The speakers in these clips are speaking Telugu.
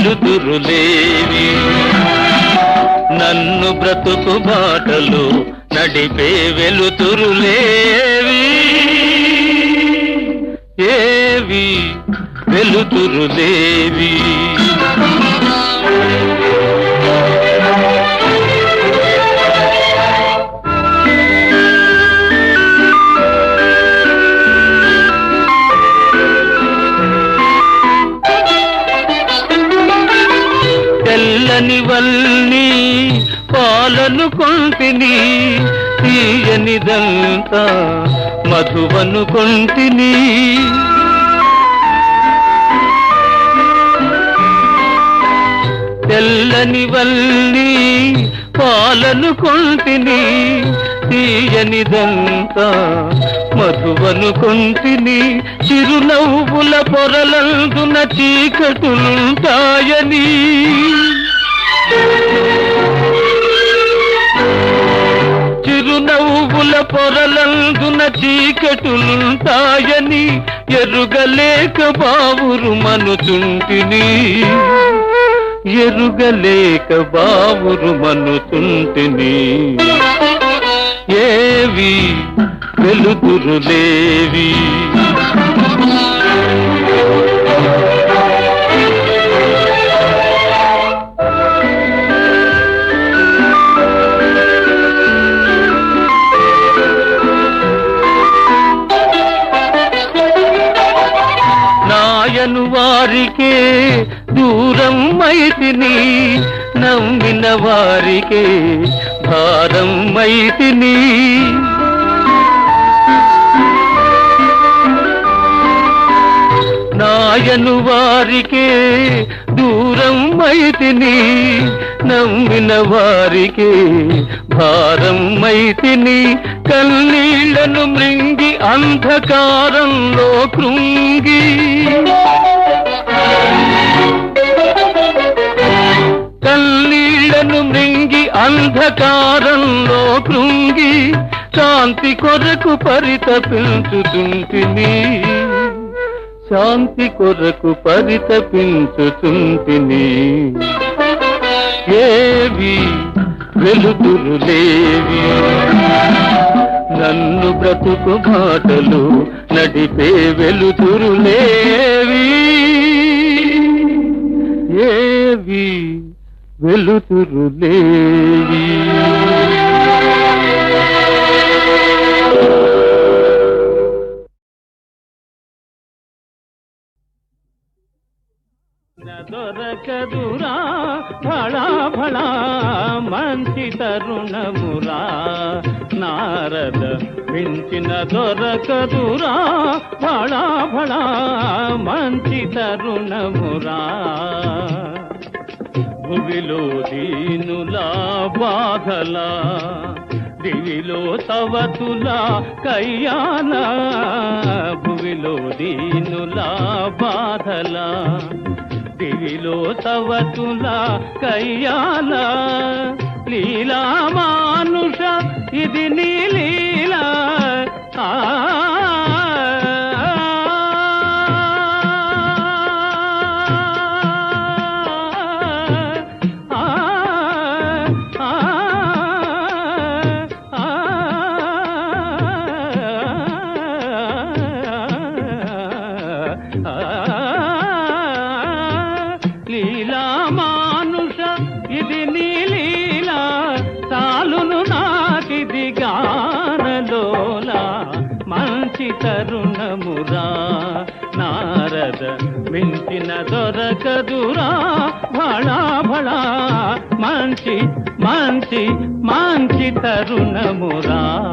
వెలుతురులేవి నన్ను బ్రతుకు బాటలు నడిపే వెలుతురులేవి. ఏవి వెలుతురులేవి. కొంటిని తీయనిదంతా మధువను కొంటిని తెల్లని వల్లి పాలను కొంటిని తీయనిదంతా మధువను కొంటిని చిరునవ్వుల పొరలందున చీకటులుంటాయని చిరునవ్వుల పొరలందున చీకటులుంటాయని ఎరుగలేక బావురు మనుతుంటిని ఎరుగలేక బావురు మనుతుంటిని ఏవి వెలుతురులేవి వారికే దూరం మైతిని నమ్మిన వారికే భారం మైతిని నాయను వారికే దూరం మైతిని నమ్మిన వారికే భారం మైతిని కన్నీళ్ళను మృంగి అంధకారంలో కృంగి అంధకారంలో కృంగి శాంతి కొరకు పరితపించుతుంటిని శాంతి కొరకు పరితపించుతుంటిని ఏవి వెలుతురులేవి నన్ను బ్రతుకు మాటలు నడిపే వెలుతురులేవి వెలుతురులేవి దొరకదురా ఫళా ఫళా మంచి తరుణమురా. నారద మించిన దొరకదురా ఫళా ఫళా మంచి తరుణమురా. భువిలో దీనులా బాధలా దివిలో తవతులా కయ్యాల భువిలో దీనులా బాధలా దివిలో తవతులా కయ్యాల. లీలా మానుష ఇది నీ లీలా. గానలోలా మంచి తరుణమురా. నారద మించిన దొరకదురా భళా భళా. మంచి మంచి మంచి తరుణమురా.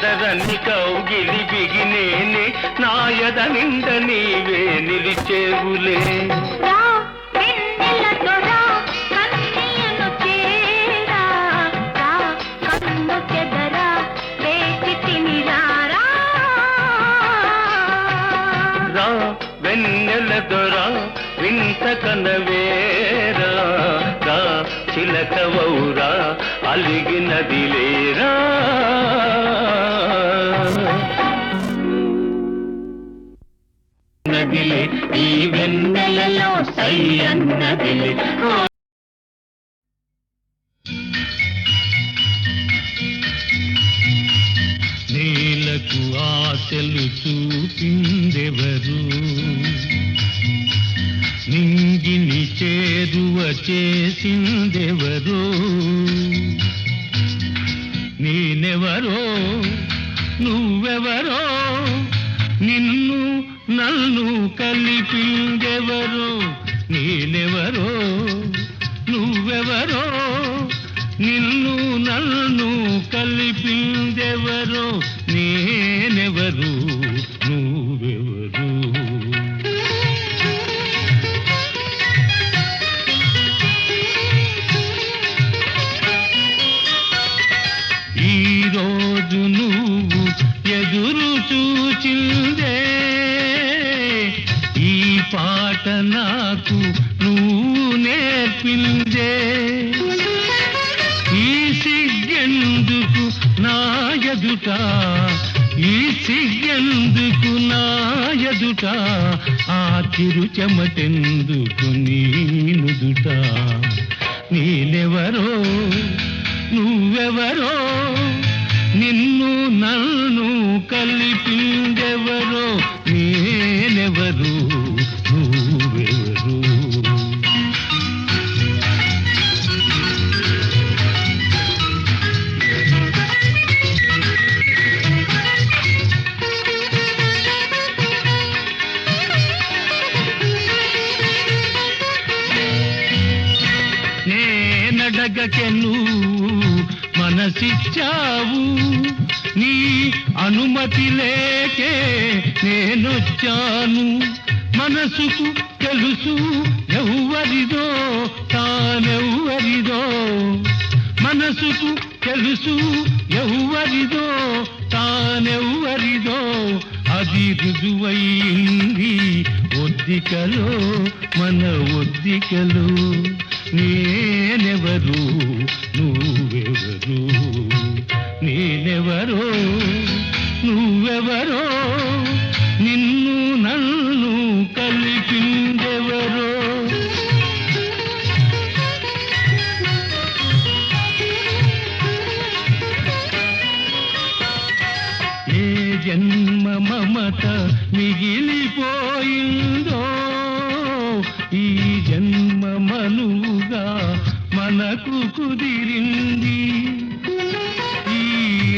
నీ చదరని కౌగిలి బిగినేనే నాయద నిండ నీవే నిలిచేవులే. వెన్నెల దొరా వింత కనవేరా. చిలకవౌరా అలిగినది లేరా. అన్నదిలే ఈ వెన్నెలలో సై అన్నదిలే నేలకు ఆశలు చూపిందెవరు? నింగిని చేరువ చేసిందెవరు? నేనెవరో నువ్వెవరో నిన్ను నన్ను కలిపిందెవరో నేనెవరో నువ్వెవరో నిన్ను నన్ను కలిపిందెవరో మాట నాకు నువ్వు నేర్పిందే ఈ సిగ్గెందుకు నా ఎదుట ఈ సిగ్గెందుకు నా ఎదుట ఆ తిరు చెమటెందుకు నీనుదుట. నుదుట నువ్వెవరో నిన్ను నన్ను కలిపిందెవరో నేనడగకె నువ్వు మనసిచ్చావు. నీ అనుమతి లేకే నేనొచ్చాను. మనసుకు తెలుసు ఎవ్వరిదో తానెవ్వరిదో. మనసుకు తెలుసు ఎవ్వరిదో తానెవ్వరిదో. అది రుజువైంది ఒద్దికలో మన ఒద్దికలో నేనెవరు? నువ్వెవరు? నేనెవరో? నువ్వెవరో? మనకు కుదిరింది. ఈ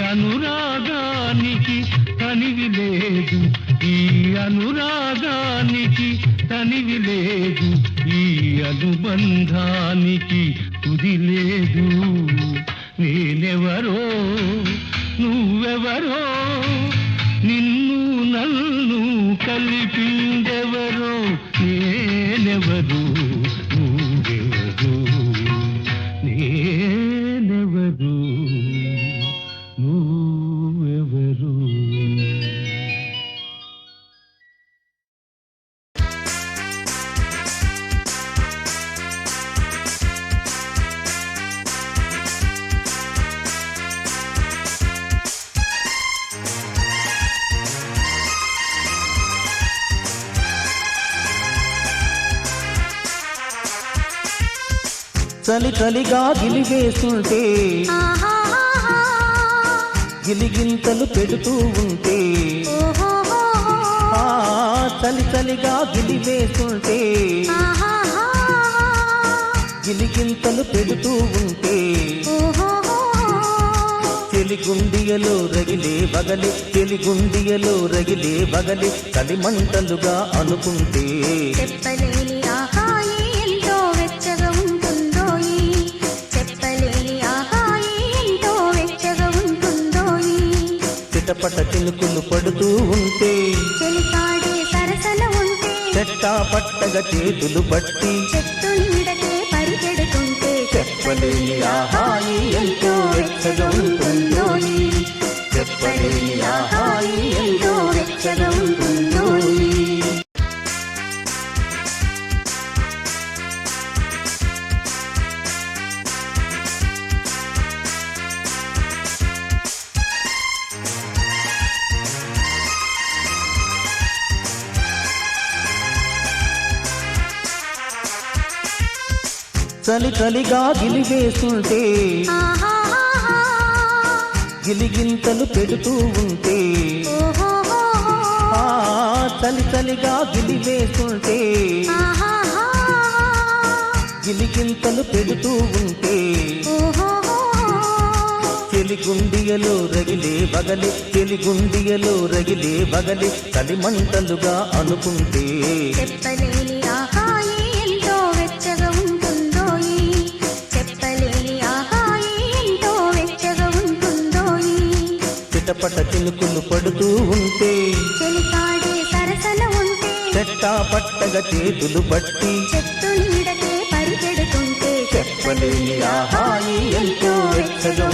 అనురాగానికి తనివి లేదు. ఈ అనురాగానికి తనివి లేదు. ఈ అనుబంధానికి తుది లేదు. నేనెవరో నువ్వెవరో నిన్ను నన్ను కలిపిందెవరో నేనెవరు? చలి చలిగా గిలివేస్తుంటే. గిలిగింతలు పెడుతూ ఉంటే చలి చలిగా గిలివేస్తుంటే. గిలిగింతలు పెడుతూ ఉంటే ఓహోహోహో. చెలిగుండియలో రగిలే బగలి చెలిగుండియలో రగిలే బగలి కలిమంటలుగా అనుకుంటే చెప్పలేని ఆహాయి చిటపట చినుకులు పడుతూ ఉంటే చెలికాడే సరసన ఉంటే చెట్టా పట్టగా చేతులు పట్టి చెట్టు నీడకే పరిగెడుతుంటే చెప్పలేని ఆహాయి ఎంతో వెచ్చగా చలి చలిగా గిలివేస్తుంటే. గిలిగింతలు పెడుతూ ఉంటే చలి చలిగా గిలివేస్తుంటే. గిలిగింతలు పెడుతూ ఉంటే. చెలిగుండియలో రగిలే బగలి చెలిగుండియలో రగిలే బగలి కలిమంటలుగా అనుకుంటే చినుకులు పడుతూ ఉంటే చెలికాడే సరసన ఉంటే చెట్టా పట్టగా చేతులు పట్టి చెట్టు నీడకే పరిగెడుతుంటే చెప్పలేని ఆహాయి ఎంతో వెచ్చగా